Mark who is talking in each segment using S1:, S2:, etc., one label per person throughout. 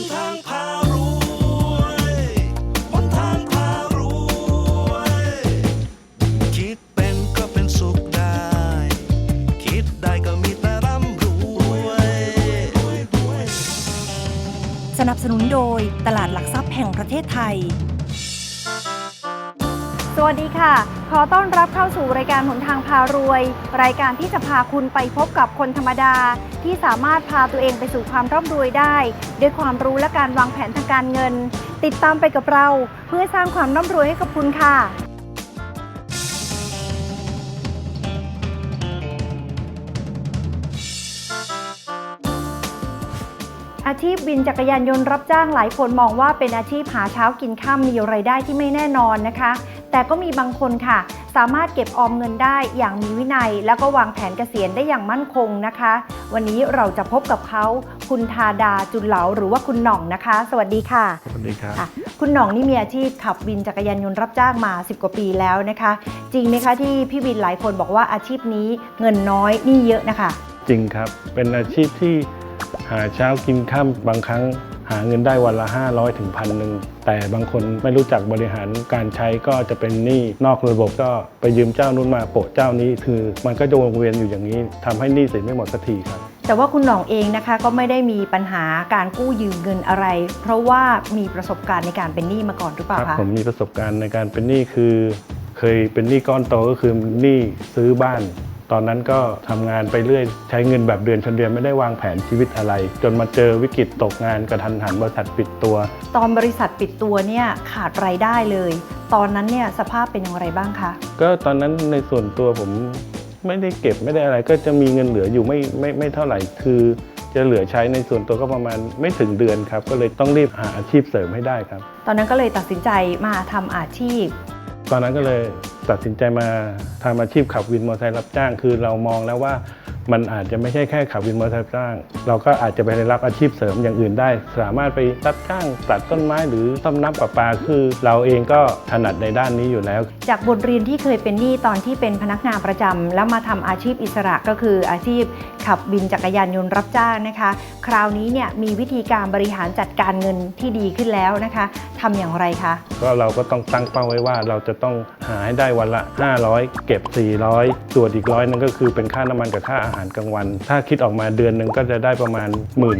S1: นทางพารวยบนทางพารวย คิดเป็นก็เป็นสุขได้ คิดได้ก็มีแต่ร่ำรวย
S2: สนับสนุนโดยตลาดหลักทรัพย์แห่งประเทศไทย
S3: สวัสดีค่ะ ขอต้อนรับเข้าสู่รายการหนทางพารวย รายการที่จะพาคุณไปพบกับคนธรรมดา ที่สามารถพาตัวเองไปสู่ความร่ำรวยได้ ด้วยความรู้และการวางแผนทางการเงิน ติดตามไปกับเรา เพื่อสร้างความร่ำรวยให้กับคุณค่ะ อาชีพวินจักรยานยนต์รับจ้างหลายคนมองว่าเป็นอาชีพหาเช้ากินข้ามมีรายได้ที่ไม่แน่นอนนะคะ แต่ก็มีบางคนค่ะ สามารถเก็บออมเงินได้อย่างมีวินัย แล้วก็วางแผนเกษียณได้อย่างมั่นคงนะคะ วันนี้เราจะพบกับเขาคุณทาดาจุนเหลาหรือว่าคุณหน่องนะคะ สวัสดีค่ะ
S4: สวัสดีครับ
S3: ค่ะคุณหน่องนี่มีอาชีพขับวินจักรยานยนต์รับจ้างมา 10 กว่าปีแล้วนะคะ จริงไหมคะที่พี่วินหลายคนบอกว่าอาชีพนี้เงินน้อยหนี่เยอะนะคะ
S4: จริงครับเป็นอาชีพที่หาเช้ากินข้ามบางครั้ง หาเงินได้วันละ 500ถึงพันหนึ่งแต่บางคนไม่รู้จักบริหารการใช้ก็จะเป็นหนี้นอกระบบก็ไปยืมเจ้านู้นมาโปะเจ้านี้คือ มันก็จะวนเวียนอยู่อย่างนี้ทำให้หนี้สินไม่หมดสักทีครับ
S3: แต่ว่าคุณหน่องเองนะคะก็ไม่ได้มีปัญหาการกู้ยืมเงินอะไร เพราะว่ามีประสบการณ์ในการเป็นหนี้มาก่อนหรือเปล่า
S4: ครับ
S3: คะ
S4: ผมมีประสบการณ์ในการเป็นหนี้คือ เคยเป็นหนี้ก้อนโตก็คือหนี้ซื้อบ้าน ตอนนั้นก็ทำงานไปเรื่อยใช้เงินแบบเดือนชนเดือนไม่ได้วางแผนชีวิตอะไร จนมาเจอวิกฤตตกงานกระทันหันบริษัทปิดตัว
S3: ตอนบริษัทปิดตัวเนี่ยขาดรายได้เลย ตอนนั้นเนี่ยสภาพเป็นอย่างไรบ้างคะ
S4: ก็ตอนนั้นในส่วนตัวผมไม่ได้เก็บไม่ได้อะไร ก็จะมีเงินเหลืออยู่ไม่ไม่ไม่เท่าไหร่คือจะเหลือใช้ในส่วนตัวก็ประมาณไม่ถึงเดือนครับ ก็เลยต้องรีบหาอาชีพเสริมให้ได้ครับ
S3: ตอนนั้นก็เลยตัดสินใจมาทำอาชีพ
S4: ตอนนั้นก็เลยตัดสินใจมาทำอาชีพขับวินมอเตอร์ไซค์รับจ้าง คือเรามองแล้วว่า มันอาจจะไม่ใช่แค่ขับวินมอเตอร์ไซค์รับจ้าง เราก็อาจจะไปรับอาชีพเสริมอย่างอื่นได้ สามารถไปรับจ้างตัดต้นไม้หรือซ่อมน้ำประปาคือ เราเองก็ถนัดในด้านนี้อยู่แล้ว
S3: จากบทเรียนที่เคยเป็นหนี้ตอนที่เป็นพนักงานประจำแล้วมาทำอาชีพอิสระก็คืออาชีพขับวินจักรยานยนต์รับจ้างนะคะ คราวนี้เนี่ยมีวิธีการบริหารจัดการเงินที่ดีขึ้นแล้วนะคะทำอย่างไรคะ
S4: ก็เราก็ต้องตั้งเป้าไว้ว่าเราจะต้องหาให้ได้วันละ 500 เก็บ 400 ส่วนอีกร้อยนึงก็คือเป็นค่าน้ำมันกับค่าอาหารกลางวัน ถ้าคิดออกมาเดือนหนึ่งก็จะได้ประมาณ 1 2ื่น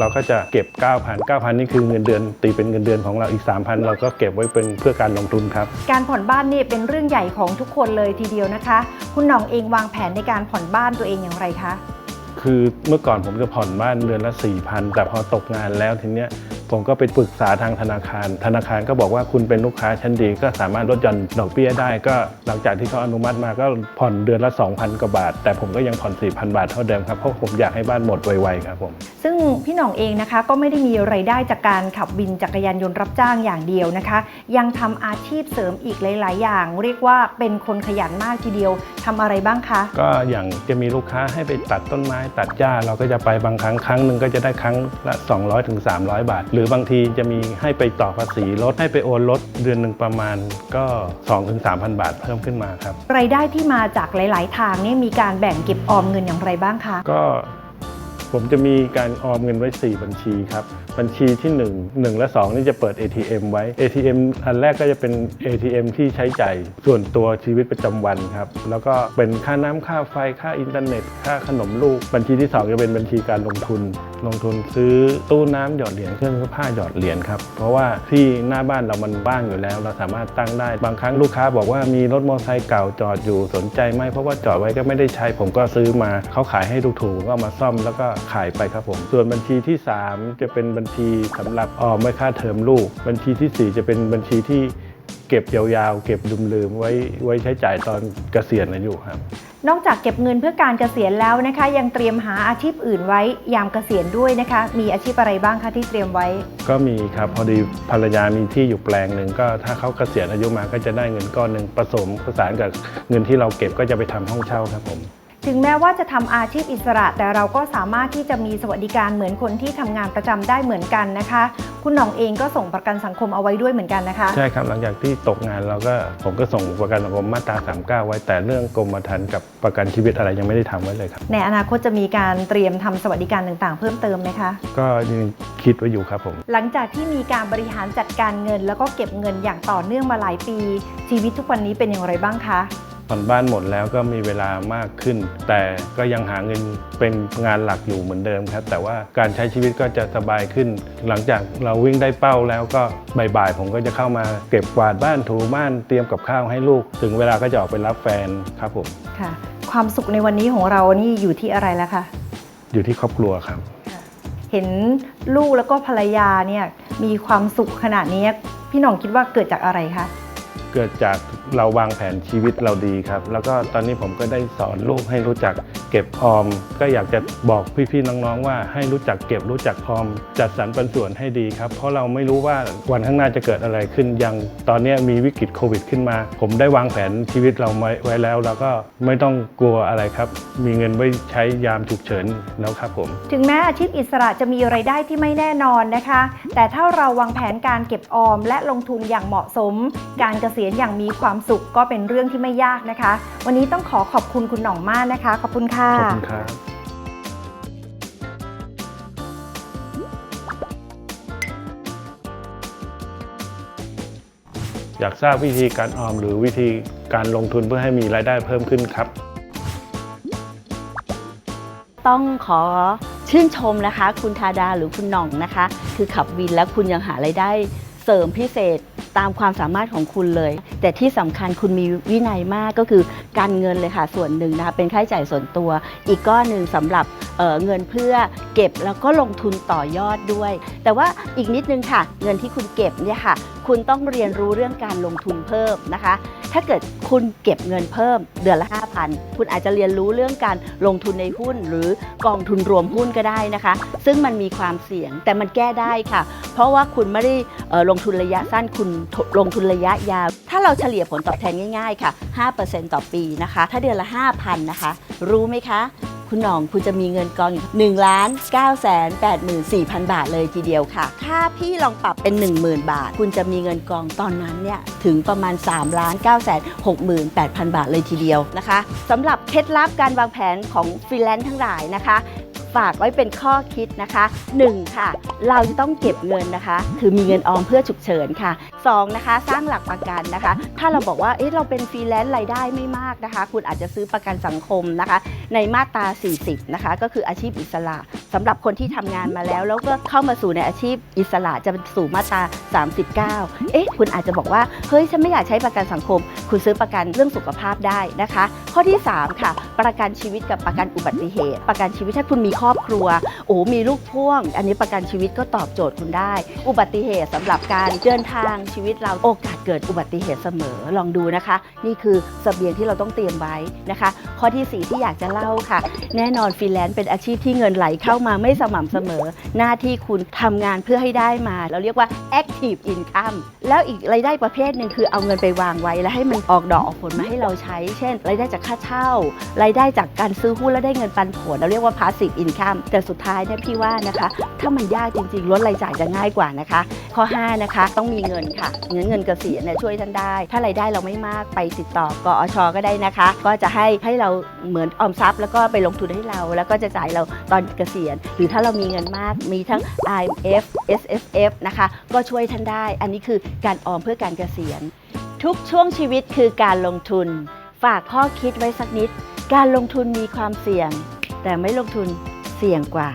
S4: เราก็จะเก็บ 9,000 9,000 นี่คือเงินเดือนตีเป็นเงินเดือนของเราอีก 3,000 เราก็เก็บไว้เป็นเพื่อการลงทุนครับ
S3: การผ่อนบ้านนี่เป็นเรื่องใหญ่ของทุกคนเลยทีเดียวนะคะ คุณหน่องเองวางแผนในการผ่อนบ้านตัวเองอย่างไรคะ
S4: คือเมื่อก่อนผมจะผ่อนบ้านเดือนละ4,000แต่พอตกงานแล้วทีเนี้ย ผมก็ไปปรึกษาทางธนาคาร ธนาคารก็บอกว่าคุณเป็นลูกค้าชั้นดี ก็สามารถลดหย่อนดอกเบี้ยได้ ก็หลังจากที่เขาอนุมัติมาก็ผ่อนเดือนละ 2,000 กว่าบาท แต่ผมก็ยังผ่อน 4,000 บาทเท่าเดิมครับ เพราะผมอยากให้บ้านหมดไวๆครับผม
S3: ซึ่งพี่หน่องเองนะคะก็ไม่ได้มีไรายได้จากการขับวินจักรยานยนต์รับจ้างอย่างเดียวนะคะ ยังทำอาชีพเสริมอีกหลาย ๆ อย่าง เรียกว่าเป็นคนขยันมากทีเดียวทำอะไรบ้างคะ
S4: ก็อย่างจะมีลูกค้าให้ไปตัดต้นไม้ตัดหญ้าเราก็จะไปบางครั้งครั้งหนึ่งก็จะได้ครั้งละ 200ถึง300 บาทหรือบางทีจะมีให้ไปต่อภาษีรถให้ไปโอนรถเดือนหนึ่งประมาณก็2ถึง3,000 บาทเพิ่มขึ้นมาครับ
S3: รายได้ที่มาจากหลาย ๆ ทางนี่มีการแบ่งเก็บออมเงินอย่างไรบ้างคะ
S4: ก็ผมจะมีการออมเงินไว้ 4 บัญชีครับ บัญชีที่ 1 1 และ 2 นี่จะเปิด ATM ไว้ ATM อันแรกก็จะเป็น ATM ที่ใช้จ่ายส่วนตัวชีวิตประจำวันครับ แล้วก็เป็นค่าน้ำค่าไฟค่าอินเทอร์เน็ต ค่าขนมลูก บัญชีที่ 2 จะเป็นบัญชีการลงทุน ลงทุนซื้อตู้น้ำหยอดเหรียญเครื่องซักผ้าหยอดเหรียญครับ เพราะว่าที่หน้าบ้านเรามันว่างอยู่แล้ว เราสามารถตั้งได้ บางครั้งลูกค้าบอกว่ามีรถมอเตอร์ไซค์เก่าจอดอยู่สนใจไหมเพราะว่าจอดไว้ก็ไม่ได้ใช้ ผมก็ซื้อมาเขาขายให้ถูกๆผมก็มาซ่อมแล้วก็ขายไปครับผม ส่วนบัญชีที่ 3 จะเป็นบัญชีสำหรับออมไว้ค่าเทอมลูก บัญชีทีสี่ 4 จะเป็นบัญชีที่เก็บยาวๆ เก็บลืมๆไว้ไว้ใช้จ่ายตอนเกษียณอายุครับ
S3: นอกจากเก็บเงินเพื่อการเกษียณแล้วนะคะ ยังเตรียมหาอาชีพอื่นไว้ยามเกษียณด้วยนะคะ มีอาชีพอะไรบ้างคะที่เตรียมไว้
S4: ก็มีครับพอดีภรรยามีที่อยู่แปลงหนึ่งก็ถ้าเขาเกษียณอายุมาก็จะได้เงินก้อนหนึ่งผสมผสานกับเงินที่เราเก็บก็จะไปทำห้องเช่าครับผม
S3: ถึงแม้ว่าจะทำอาชีพอิสระ แต่เราก็สามารถที่จะมีสวัสดิการเหมือนคนที่ทำงานประจำได้เหมือนกันนะคะ คุณหน่องเองก็ส่งประกันสังคมเอาไว้ด้วยเหมือนกันนะคะ
S4: ใช่ครับหลังจากที่ตกงานเราก็ผมก็ส่งประกันสังคมมาตรา39 ไว้แต่เรื่องกรมธรรม์กับประกันชีวิตอะไรยังไม่ได้ทำไว้เลยครับ
S3: ในอนาคตจะมีการเตรียมทำสวัสดิการต่างๆ เพิ่มเติมไหมคะ
S4: ก็ยังคิดไว้อยู่ครับผม
S3: หลังจากที่มีการบริหารจัดการเงิน แล้วก็เก็บเงินอย่างต่อเนื่องมาหลายปี ชีวิตทุกวันนี้เป็นอย่างไรบ้างคะ
S4: ผ่อนบ้านหมดแล้วก็มีเวลามากขึ้น แต่ก็ยังหาเงินเป็นงานหลักอยู่เหมือนเดิมครับ แต่ว่าการใช้ชีวิตก็จะสบายขึ้น หลังจากเราวิ่งได้เป้าแล้วก็บ่ายๆผมก็จะเข้ามาเก็บกวาดบ้านถูบ้านเตรียมกับข้าวให้ลูก ถึงเวลาก็จะออกไปรับแฟนครับผม
S3: ค่ะ ความสุขในวันนี้ของเรานี่อยู่ที่อะไรแล้วคะ
S4: อยู่ที่ครอบครัวครับ
S3: เห็นลูกแล้วก็ภรรยาเนี่ยมีความสุขขนาดนี้พี่หน่องคิดว่าเกิดจากอะไรคะ
S4: เกิดจากเราวางแผนชีวิตเราดีครับ แล้วก็ตอนนี้ผมก็ได้สอนลูกให้รู้จัก เก็บออม ก็อยากจะบอกพี่ๆน้องๆว่าให้รู้จักเก็บรู้จักออม จัดสรรปันส่วนให้ดีครับเพราะเราไม่รู้ว่าวันข้างหน้าจะเกิดอะไรขึ้นย่างตอนนี้มีวิกฤตโควิดขึ้นมา ผมได้วางแผนชีวิตเราไว้ไว้แล้วแล้วก็ไม่ต้องกลัวอะไรครับ มีเงินไว้ใช้ยามฉุกเฉินแล้วครับผม
S3: ถึงแม้อาชีพอิสระจะมีไรายได้ที่ไม่แน่นอนนะคะ แต่ถ้าเราวางแผนการเก็บออม และลงทุนอย่างเหมาะสม การเกษียณอย่างมีความสุขก็เป็นเรื่องที่ไม่ยากนะคะ วันนี้ต้องขอขอบคุณคุณหน่องมากนะคะ ขอบคุณค่ะ
S4: ขอบคุณครับอยากทราบวิธีการออมหรือวิธีการลงทุนเพื่อให้มีรายได้เพิ่มขึ้นครับ
S5: ต้องขอชื่นชมนะคะ คุณธาดาหรือคุณหน่องนะคะ คือขับวินแล้วคุณยังหารายได้เสริมพิเศษ ตามความสามารถของคุณเลย แต่ที่สำคัญคุณมีวินัยมากก็คือการเงินเลยค่ะ ส่วนหนึ่งนะคะเป็นค่าใช้จ่ายส่วนตัว อีกก้อนหนึ่งสำหรับเเงินเพื่อเก็บแล้วก็ลงทุนต่อยอดด้วย แต่ว่าอีกนิดนึงค่ะ เงินที่คุณเก็บเนี่ยค่ะ คุณต้องเรียนรู้เรื่องการลงทุนเพิ่มนะคะ ถ้าเกิดคุณเก็บเงินเพิ่มเดือนละ 5,000 คุณอาจจะเรียนรู้เรื่องการลงทุนในหุ้น หรือกองทุนรวมหุ้นก็ได้นะคะ ซึ่งมันมีความเสี่ยงแต่มันแก้ได้ค่ะ เพราะว่าคุณไม่ได้ลงทุนระยะสั้นคุณลงทุนระยะยาว ถ้าเราเฉลี่ยผลตอบแทนง่าย ๆ ค่ะ 5%ต่อปีนะคะ ถ้าเดือนละ 5,000 นะคะ รู้ไหมคะ คุณหน่องคุณจะมีเงินกองอยู่1ล้าน9แสน84,000 บาทเลยทีเดียวค่ะ ถ้าพี่ลองปรับเป็น 10,000 บาท คุณจะมีเงินกองตอนนั้นเนี่ยถึงประมาณ3ล้าน9แสน68,000 บาทเลยทีเดียวนะคะสำหรับเคล็ดลับการวางแผนของฟรีแลนซ์ทั้งหลายนะคะ ฝากไว้เป็นข้อคิดนะคะ 1. ค่ะ เราจะต้องเก็บเงินนะคะ คือมีเงินออมเพื่อฉุกเฉินค่ะ 2. นะคะ สร้างหลักประกันนะคะ ถ้าเราบอกว่าเอ๊ะเราเป็นฟรีแลนซ์รายได้ไม่มากนะคะ คุณอาจจะซื้อประกันสังคมนะคะ ในมาตรา 40 นะคะ ก็คืออาชีพอิสระ สำหรับคนที่ทำงานมาแล้ว แล้วก็เข้ามาสู่ในอาชีพอิสระจะเป็นสู่มาตรา 39 เอ๊ะ คุณอาจจะบอกว่า เฮ้ย ฉันไม่อยากใช้ประกันสังคม คุณซื้อประกันเรื่องสุขภาพได้นะคะ ข้อที่ 3 ค่ะ ประกันชีวิตกับประกันอุบัติเหตุ ประกันชีวิตถ้าคุณมีครอบครัว โอ้ มีลูกพ่วง อันนี้ประกันชีวิตก็ตอบโจทย์คุณได้ อุบัติเหตุสำหรับการเดินทางชีวิตเราโอกาสเกิดอุบัติเหตุเสมอ ลองดูนะคะ นี่คือเสบียงที่เราต้องเตรียมไว้นะคะ ข้อที่ 4 ที่อยากจะเล่าค่ะ แน่นอนฟรีแลนซ์เป็นอาชีพที่เงินไหลเข้ามาไม่สม่ำเสมอ หน้าที่คุณทำงานเพื่อให้ได้มา เราเรียกว่า active income แล้วอีกรายได้ประเภทหนึ่งคือเอาเงินไปวางไว้แล้วให้มันออกดอกออกผลมาให้เราใช้ เช่น รายได้จากค่าเช่า รายได้จากการซื้อหุ้นแล้วได้เงินปันผล เราเรียกว่า passive income แต่สุดท้ายเนี่ยพี่ว่านะคะ ถ้ามันยากจริงๆลดรายจ่ายจะง่ายกว่านะคะ ข้อ 5 นะคะ ต้องมีเงินค่ะ เงินเงินเกษียณเนี่ยช่วยท่านได้ ถ้ารายได้เราไม่มากไปติดต่อกอชก็ได้นะคะ ก็จะให้ให้เราเหมือนออมทรัพย์ แล้วก็ไปลงทุนให้เรา แล้วก็จะจ่ายเราตอนเกษียณหรือถ้าเรามีเงินมากมีทั้ง IMF S F F นะคะก็ช่วยท่านได้ อันนี้คือการออมเพื่อการเกษียณ ทุกช่วงชีวิตคือการลงทุน ฝากข้อคิดไว้สักนิด การลงทุนมีความเสี่ยง แต่ไม่ลงทุนเสี่ยงกว่า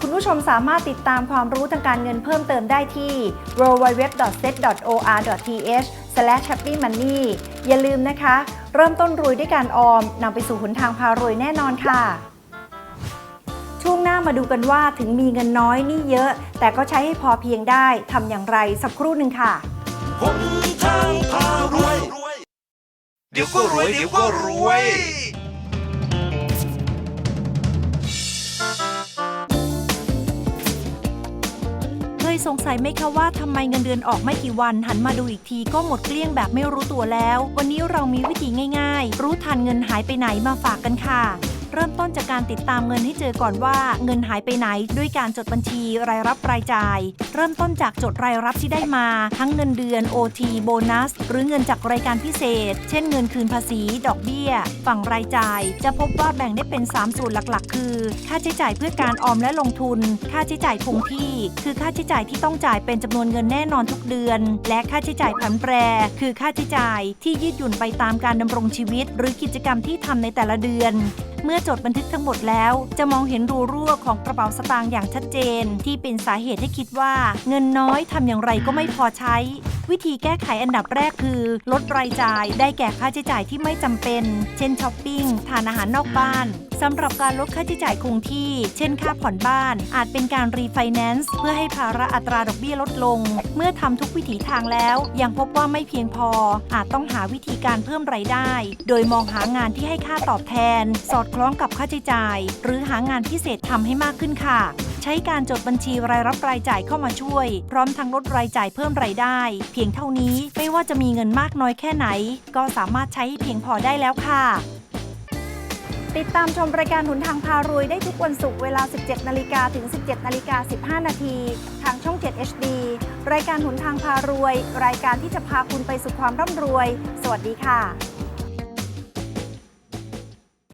S3: คุณผู้ชมสามารถติดตามความรู้ทางการเงินเพิ่มเติมได้ที่ www.set.or.th/happymoney อย่าลืมนะคะ เริ่มต้นรวยด้วยการออมนำไปสู่หนทางพารวยแน่นอนค่ะ ช่วงหน้ามาดูกันว่าถึงมีเงินน้อยหนี่เยอะ แต่ก็ใช้ให้พอเพียงได้ทำอย่างไรสักครู่หนึ่งค่ะ
S1: หนทางพารวย เดี๋ยวก็รวยเดี๋ยวก็รวย
S2: เคยสงสัยไหมคะว่าทำไมเงินเดือนออกไม่กี่วัน หันมาดูอีกทีก็หมดเกลี้ยงแบบไม่รู้ตัวแล้ว วันนี้เรามีวิธีง่าย ๆ รู้ทันเงินหายไปไหนมาฝากกันค่ะ เริ่มต้นจากการติดตามเงินให้เจอก่อนว่าเงินหายไปไหน ด้วยการจดบัญชีรายรับรายจ่าย เริ่มต้นจากจดรายรับที่ได้มา ทั้งเงินเดือน OT โบนัส หรือเงินจากรายการพิเศษ เช่นเงินคืนภาษี ดอกเบี้ย ฝั่งรายจ่าย จะพบว่าแบ่งได้เป็น 3 ส่วนหลักๆ คือ ค่าใช้จ่ายเพื่อการออมและลงทุน ค่าใช้จ่ายคงที่ คือค่าใช้จ่ายที่ต้องจ่ายเป็นจำนวนเงินแน่นอนทุกเดือน และค่าใช้จ่ายผันแปร คือค่าใช้จ่ายที่ยืดหยุ่นไปตามการดำรงชีวิต หรือกิจกรรมที่ทำในแต่ละเดือน เมื่อจดบันทึกทั้งหมดแล้ว จะมองเห็นรูรั่วของกระเป๋าสตางค์อย่างชัดเจน ที่เป็นสาเหตุให้คิดว่า เงินน้อยทำอย่างไรก็ไม่พอใช้ วิธีแก้ไขอันดับแรกคือ ลดรายจ่ายได้แก่ค่าใช้จ่ายที่ไม่จำเป็น เช่นช้อปปิ้งทานอาหารนอกบ้าน สำหรับการลดค่าใช้จ่ายคงที่ เช่นค่าผ่อนบ้าน อาจเป็นการรีไฟแนนซ์เพื่อให้ภาระอัตราดอกเบี้ยลดลง เมื่อทำทุกวิถีทางแล้ว ยังพบว่าไม่เพียงพอ อาจต้องหาวิธีการเพิ่มรายได้ โดยมองหางานที่ให้ค่าตอบแทน สอดคล้องกับค่าใช้จ่าย หรือหางานพิเศษทำให้มากขึ้นค่ะใช้การจดบัญชีรายรับรายจ่ายเข้ามาช่วย พร้อมทั้งลดรายจ่ายเพิ่มรายได้ เพียงเท่านี้ไม่ว่าจะมีเงินมากน้อยแค่ไหน ก็สามารถใช้เพียงพอได้แล้วค่ะ
S3: ติดตามชมรายการหุนทางพารวยได้ทุกวันศุกร์เวลา 17 นาฬิกาถึง 17 นาฬิกา 15 นาที ทางช่อง 7 HD รายการหุนทางพารวย รายการที่จะพาคุณไปสู่ความร่ำรวย สวัสดีค่ะ